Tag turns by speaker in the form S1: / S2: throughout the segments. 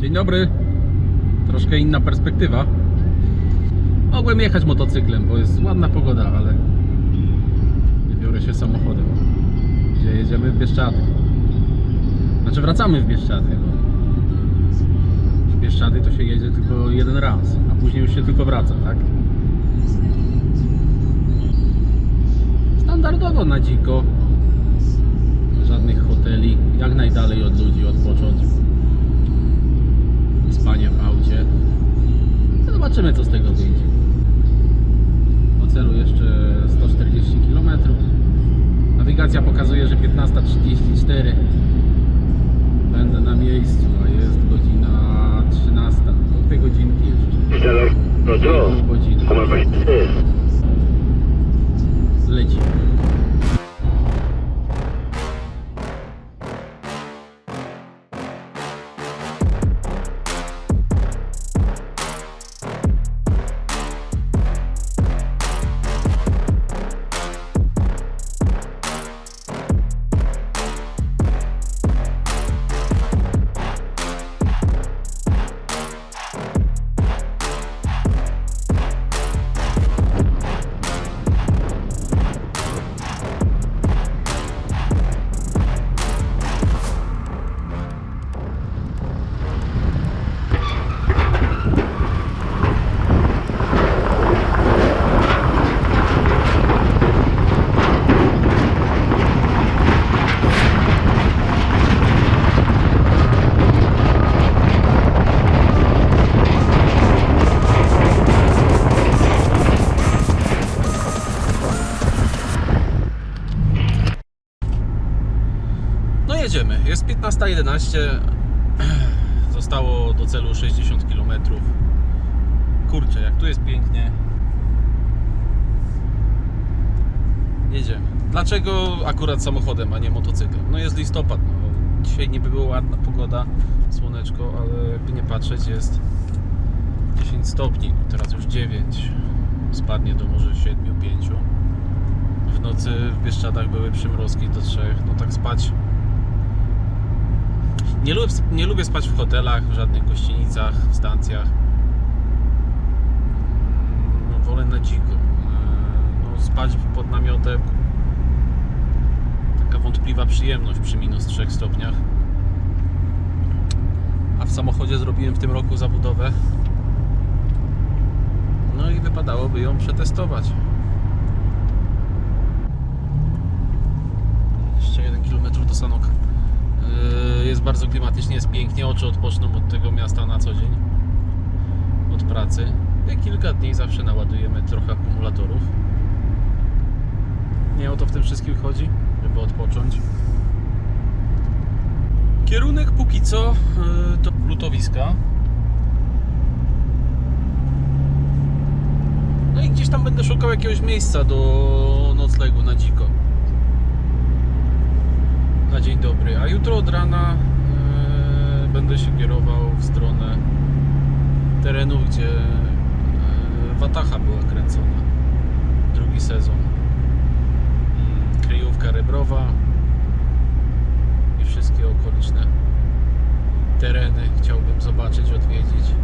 S1: Dzień dobry. Troszkę inna perspektywa. Mogłem jechać motocyklem, bo jest ładna pogoda, ale biorę się samochodem. Gdzie jedziemy w Bieszczady. Znaczy wracamy w Bieszczady. Bo w Bieszczady to się jedzie tylko jeden raz, a później już się tylko wraca, tak? Standardowo na dziko. Żadnych hoteli. Jak najdalej od ludzi odpocząć. Spanie w aucie. To zobaczymy co z tego wyjdzie. 311 zostało do celu 60 km. Kurczę, jak tu jest pięknie. Jedziemy. Dlaczego akurat samochodem, a nie motocyklem? No jest listopad. No. Dzisiaj niby była ładna pogoda, słoneczko, ale jakby nie patrzeć jest 10 stopni, teraz już 9. Spadnie do może 7, 5. W nocy w Bieszczadach były przymrozki do 3. No tak spać nie lubię, nie lubię spać w hotelach, w żadnych gościnicach, stacjach. No, wolę na dziko. Eee, No, spać pod namiotem. Taka wątpliwa przyjemność przy minus 3 stopniach. A w samochodzie zrobiłem w tym roku zabudowę. No i wypadałoby ją przetestować. Jeszcze 1 km do Sanoka. Yy, Jest bardzo klimatycznie, jest pięknie. Oczy odpoczną od tego miasta na co dzień. Od pracy. I kilka dni zawsze naładujemy trochę akumulatorów. Nie o to w tym wszystkim chodzi, żeby odpocząć. Kierunek póki co yy, to lutowiska. No i gdzieś tam będę szukał jakiegoś miejsca do noclegu na dziko na dzień dobry. A jutro od rana e, będę się kierował w stronę terenów, gdzie e, Watacha była kręcona. Drugi sezon. Mm, Kryjówka Rebrowa i wszystkie okoliczne tereny chciałbym zobaczyć, odwiedzić.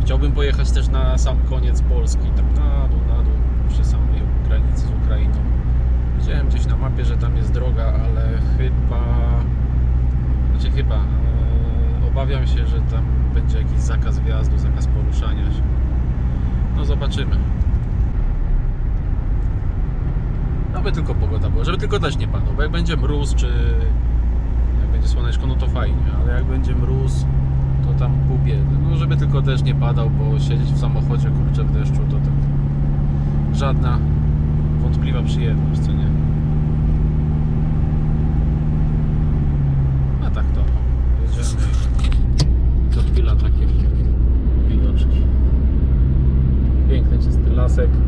S1: Chciałbym pojechać też na sam koniec Polski, tak na dół, na dół, przy samej granicy z Ukrainą. Widziałem gdzieś na mapie, że tam jest droga, ale chyba. Znaczy chyba. e, obawiam się, że tam będzie jakiś zakaz wjazdu, zakaz poruszania się. No zobaczymy. No by tylko pogoda była, żeby tylko deszcz nie padał, bo jak będzie mróz, czy jak będzie słoneczko, no to fajnie, ale jak będzie mróz, to tam pół biedy. No żeby tylko deszcz nie padał, bo siedzieć w samochodzie, kurczę, w deszczu, to tak żadna wątpliwa przyjemność, co nie? sick.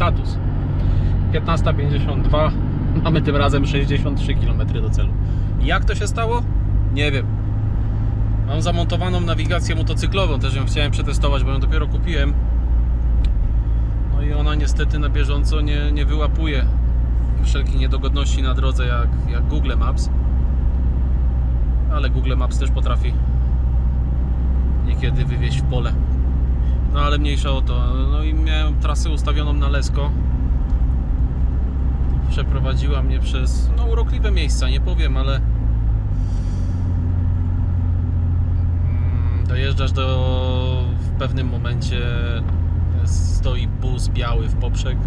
S1: Status. 15.52. Mamy tym razem 63 km do celu. Jak to się stało? Nie wiem. Mam zamontowaną nawigację motocyklową, też ją chciałem przetestować, bo ją dopiero kupiłem. No i ona niestety na bieżąco nie, nie wyłapuje wszelkich niedogodności na drodze jak, jak Google Maps. Ale Google Maps też potrafi niekiedy wywieźć w pole. No ale mniejsza o to. No i miałem trasę ustawioną na Lesko. Przeprowadziła mnie przez no, urokliwe miejsca, nie powiem, ale Mm, dojeżdżasz do w pewnym momencie stoi bus biały w poprzek.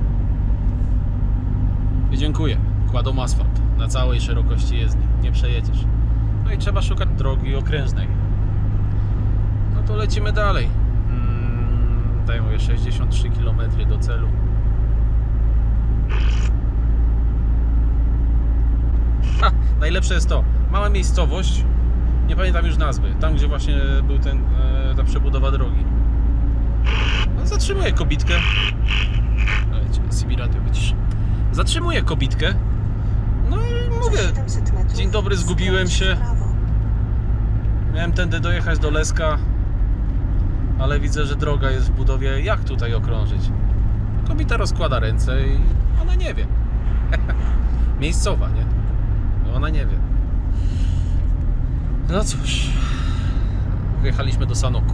S1: I dziękuję. Kładą asfalt na całej szerokości jezdni. Nie przejedziesz. No i trzeba szukać drogi okrężnej. No to lecimy dalej tutaj mówię 63 km do celu ha, najlepsze jest to mała miejscowość nie pamiętam już nazwy, tam gdzie właśnie był ten, e, ta przebudowa drogi. No, zatrzymuję kobitkę. CB radio wyciszę. Zatrzymuję kobitkę. No i mówię, dzień dobry, zgubiłem się. miałem tędy dojechać do Leska, ale widzę, że droga jest w budowie. Jak tutaj okrążyć? Kobita rozkłada ręce i ona nie wie. Miejscowa, nie? Ona nie wie. No cóż, wjechaliśmy do Sanoku.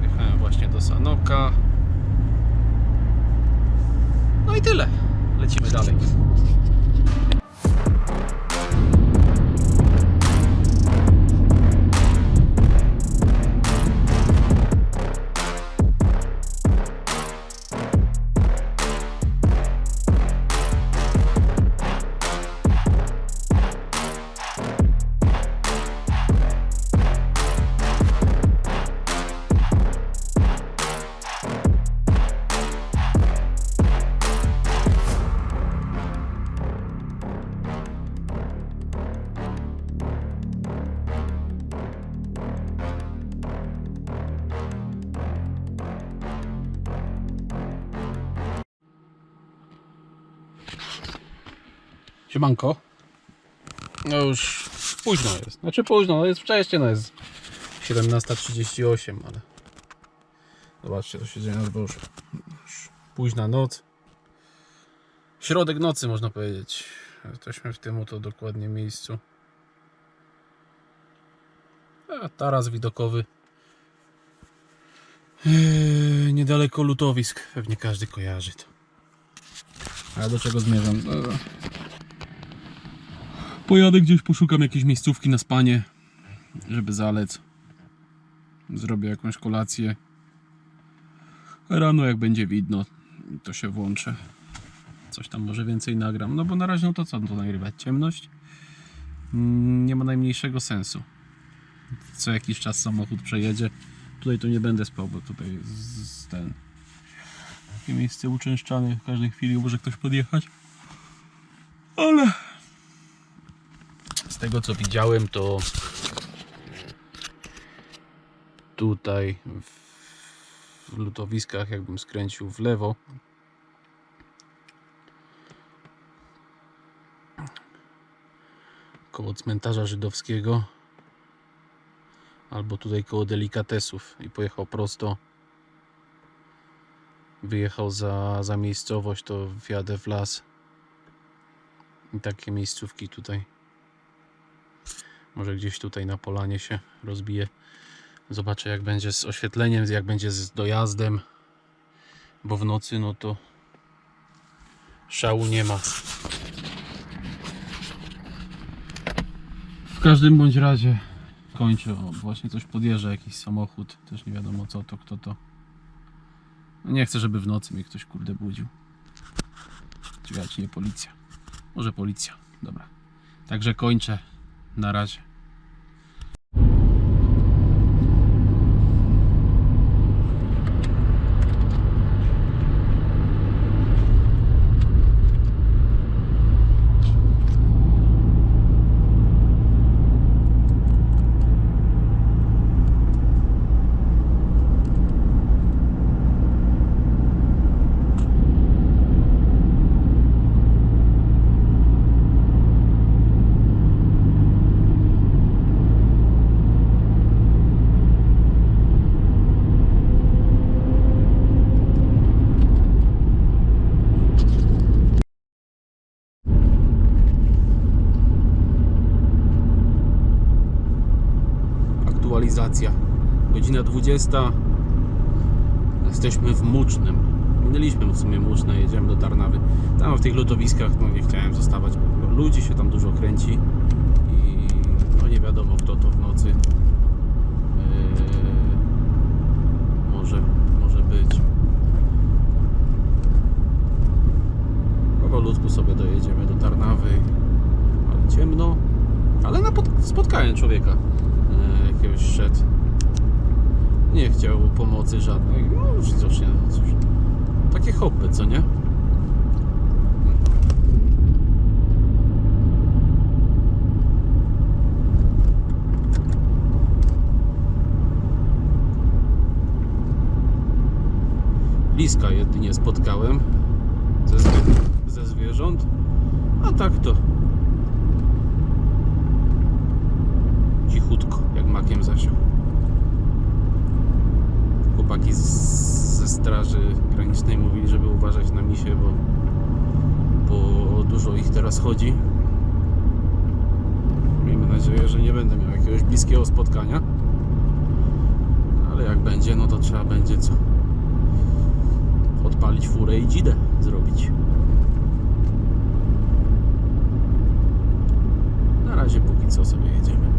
S1: Wjechałem właśnie do Sanoka. No i tyle. Lecimy dalej. Siemanko. No już późno jest. Znaczy późno, no jest wcześnie, no jest 17.38, ale zobaczcie, co się dzieje na. Już Późna noc. Środek nocy można powiedzieć. Jesteśmy w tym oto dokładnie miejscu. A taras widokowy. Eee, niedaleko lutowisk. Pewnie każdy kojarzy to. A do czego zmierzam? No, Pojadę gdzieś, poszukam jakiejś miejscówki na spanie, żeby zalec. Zrobię jakąś kolację. Rano jak będzie widno, to się włączę. Coś tam może więcej nagram. No bo na razie no to co tu nagrywać? Ciemność? Mm, Nie ma najmniejszego sensu. Co jakiś czas samochód przejedzie. Tutaj to nie będę spał, bo tutaj z- ten takie miejsce uczęszczane w każdej chwili może ktoś podjechać. Ale z tego co widziałem, to tutaj w, lutowiskach, jakbym skręcił w lewo, koło cmentarza żydowskiego, albo tutaj koło delikatesów i pojechał prosto. Wyjechał za, za miejscowość, to wjadę w las. I takie miejscówki tutaj. Może gdzieś tutaj na polanie się rozbije. Zobaczę jak będzie z oświetleniem, jak będzie z dojazdem. Bo w nocy no to szału nie ma. W każdym bądź razie kończę. O, właśnie coś podjeżdża, jakiś samochód. Też nie wiadomo co to, kto to. No nie chcę, żeby w nocy mnie ktoś kurde budził. Ciekawe, czy nie policja. Może policja. Dobra. Także kończę. Na razie. Sytuacja. Godzina 20. Jesteśmy w Mucznym. Minęliśmy w sumie Muczne, jedziemy do Tarnawy. Tam w tych lotowiskach no, nie chciałem zostawać, bo ludzi się tam dużo kręci i no nie wiadomo kto to w nocy yy, może, może być. Powolutku sobie dojedziemy do Tarnawy, ale ciemno. Ale spotkałem człowieka jakiegoś szedł. Nie chciał pomocy żadnej. No już widocznie, no cóż. Takie hopy, co nie? Liska jedynie spotkałem ze zwierząt, a tak to makiem zasiał. Chłopaki z, ze straży granicznej mówili, żeby uważać na misie, bo, bo dużo ich teraz chodzi. Miejmy nadzieję, że nie będę miał jakiegoś bliskiego spotkania. Ale jak będzie, no to trzeba będzie co? Odpalić furę i dzidę zrobić. Na razie póki co sobie jedziemy.